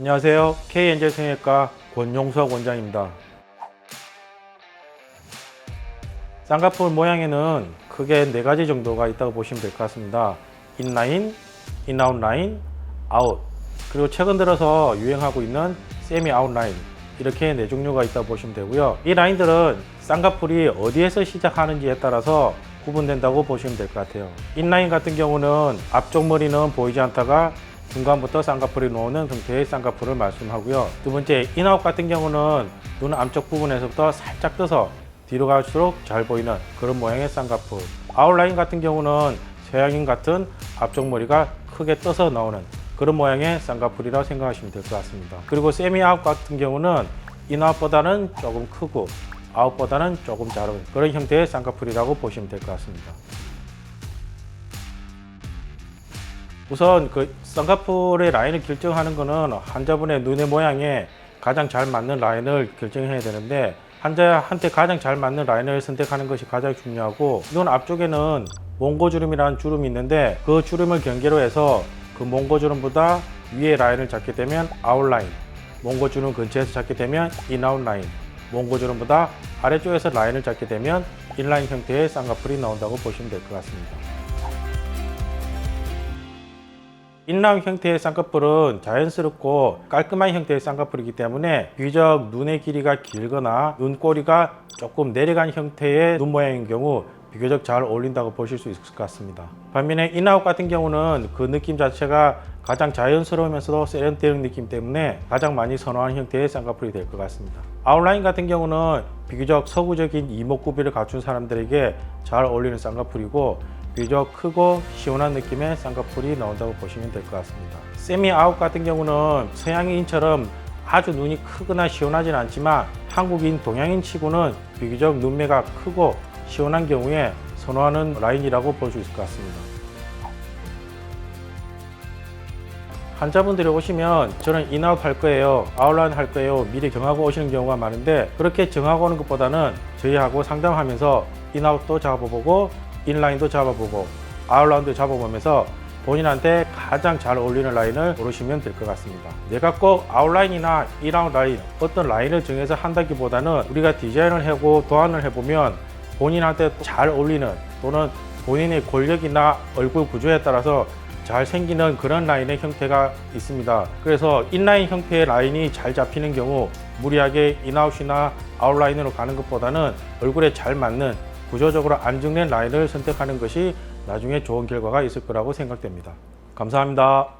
안녕하세요. K엔젤 성형외과 권용석 원장입니다. 쌍꺼풀 모양에는 크게 네 가지 정도가 있다고 보시면 될 것 같습니다. 인라인, 인아웃 라인, 아웃. 그리고 최근 들어서 유행하고 있는 세미 아웃 라인. 이렇게 네 종류가 있다고 보시면 되고요. 이 라인들은 쌍꺼풀이 어디에서 시작하는지에 따라서 구분된다고 보시면 될 것 같아요. 인라인 같은 경우는 앞쪽 머리는 보이지 않다가 중간부터 쌍꺼풀이 나오는 형태의 쌍꺼풀을 말씀하고요. 두 번째, 인아웃 같은 경우는 눈 안쪽 부분에서부터 살짝 떠서 뒤로 갈수록 잘 보이는 그런 모양의 쌍꺼풀. 아웃라인 같은 경우는 서양인 같은 앞쪽 머리가 크게 떠서 나오는 그런 모양의 쌍꺼풀이라고 생각하시면 될 것 같습니다. 그리고 세미 아웃 같은 경우는 인아웃보다는 조금 크고 아웃보다는 조금 작은 그런 형태의 쌍꺼풀이라고 보시면 될 것 같습니다. 우선 그 쌍꺼풀의 라인을 결정하는 것은 환자분의 눈의 모양에 가장 잘 맞는 라인을 결정해야 되는데 환자한테 가장 잘 맞는 라인을 선택하는 것이 가장 중요하고 눈 앞쪽에는 몽고주름이라는 주름이 있는데 그 주름을 경계로 해서 그 몽고주름보다 위에 라인을 잡게 되면 아웃라인 몽고주름 근처에서 잡게 되면 인아웃라인 몽고주름보다 아래쪽에서 라인을 잡게 되면 인라인 형태의 쌍꺼풀이 나온다고 보시면 될 것 같습니다. 인라인 형태의 쌍꺼풀은 자연스럽고 깔끔한 형태의 쌍꺼풀이기 때문에 비교적 눈의 길이가 길거나 눈꼬리가 조금 내려간 형태의 눈 모양인 경우 비교적 잘 어울린다고 보실 수 있을 것 같습니다. 반면에 인아웃 같은 경우는 그 느낌 자체가 가장 자연스러우면서도 세련되는 느낌 때문에 가장 많이 선호하는 형태의 쌍꺼풀이 될 것 같습니다. 아웃라인 같은 경우는 비교적 서구적인 이목구비를 갖춘 사람들에게 잘 어울리는 쌍꺼풀이고 비교적 크고 시원한 느낌의 쌍꺼풀이 나온다고 보시면 될 것 같습니다. 세미 아웃 같은 경우는 서양인처럼 아주 눈이 크거나 시원하진 않지만 한국인 동양인 치고는 비교적 눈매가 크고 시원한 경우에 선호하는 라인이라고 볼 수 있을 것 같습니다. 환자분들이 오시면 저는 인아웃 할 거예요, 아웃라인 할 거예요 미리 정하고 오시는 경우가 많은데 그렇게 정하고 오는 것보다는 저희하고 상담하면서 인아웃도 잡아보고 인라인도 잡아보고 아웃라인도 잡아보면서 본인한테 가장 잘 어울리는 라인을 고르시면 될 것 같습니다. 내가 꼭 아웃라인이나 인아웃 라인 어떤 라인을 정해서 한다기보다는 우리가 디자인을 하고 도안을 해보면 본인한테 잘 어울리는 또는 본인의 권력이나 얼굴 구조에 따라서 잘 생기는 그런 라인의 형태가 있습니다. 그래서 인라인 형태의 라인이 잘 잡히는 경우 무리하게 인아웃이나 아웃라인으로 가는 것보다는 얼굴에 잘 맞는 구조적으로 안정된 라인을 선택하는 것이 나중에 좋은 결과가 있을 거라고 생각됩니다. 감사합니다.